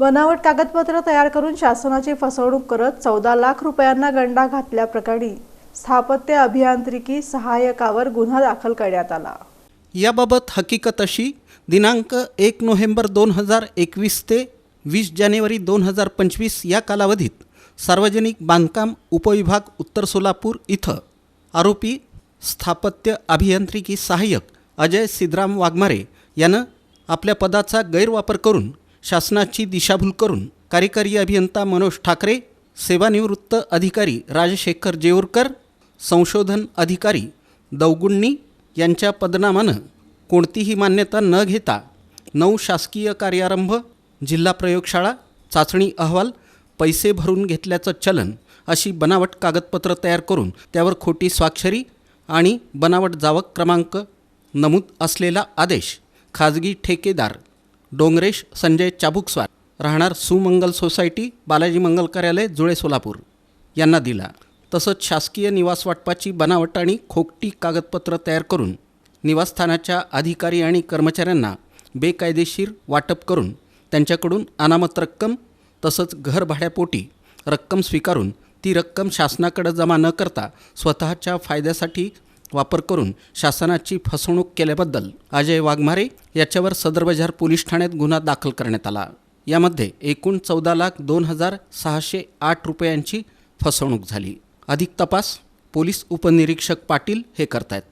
बनावट कागदपत्र तयार करून शासनाची फसवणूक करत चौदा लाख रुपयांना गंडा घातल्याप्रकरणी स्थापत्य अभियांत्रिकी सहाय्यकावर गुन्हा दाखल करण्यात आला. याबाबत हकीकत अशी दिनांक एक नोव्हेंबर दोन हजार एकवीस ते वीस जानेवारी दोन हजार पंचवीस या कालावधीत सार्वजनिक बांधकाम उपविभाग उत्तर सोलापूर इथं आरोपी स्थापत्य अभियांत्रिकी सहाय्यक अजय सिद्राम वाघमारे यानं आपल्या पदाचा गैरवापर करून शासनाची दिशाभूल करून कार्यकारी अभियंता मनोज ठाकरे सेवानिवृत्त अधिकारी राजशेखर जेऊरकर संशोधन अधिकारी दौगुण्णी यांच्या पदनामानं कोणतीही मान्यता न घेता नऊ शासकीय कार्यारंभ जिल्हा प्रयोगशाळा चाचणी अहवाल पैसे भरून घेतल्याचं चलन अशी बनावट कागदपत्र तयार करून त्यावर खोटी स्वाक्षरी आणि बनावट जावक क्रमांक नमूद असलेला आदेश खाजगी ठेकेदार डोंगरेश संजय चाबुकस्वार. राहणार सुमंगल सोसायटी बालाजी मंगल कार्यालय जुळे सोलापूर. यांना दिला. तसंच शासकीय निवास वाटपाची बनावट आणि खोकटी कागदपत्र तयार करून निवासस्थानाच्या अधिकारी आणि कर्मचाऱ्यांना बेकायदेशीर वाटप करून त्यांच्याकडून अनामत रक्कम तसंच घर भाड्यापोटी रक्कम स्वीकारून ती रक्कम शासनाकडे जमा न करता स्वतःच्या फायद्यासाठी वापर करून शासनाची फसवणूक केल्याबद्दल अजय वाघमारे याच्यावर सदर बाजार पोलीस ठाण्यात गुन्हा दाखल करण्यात आला. यामध्ये एकूण चौदा लाख दोन हजार सहाशे आठ रुपयांची फसवणूक झाली. अधिक तपास पोलीस उपनिरीक्षक पाटील हे करतायत.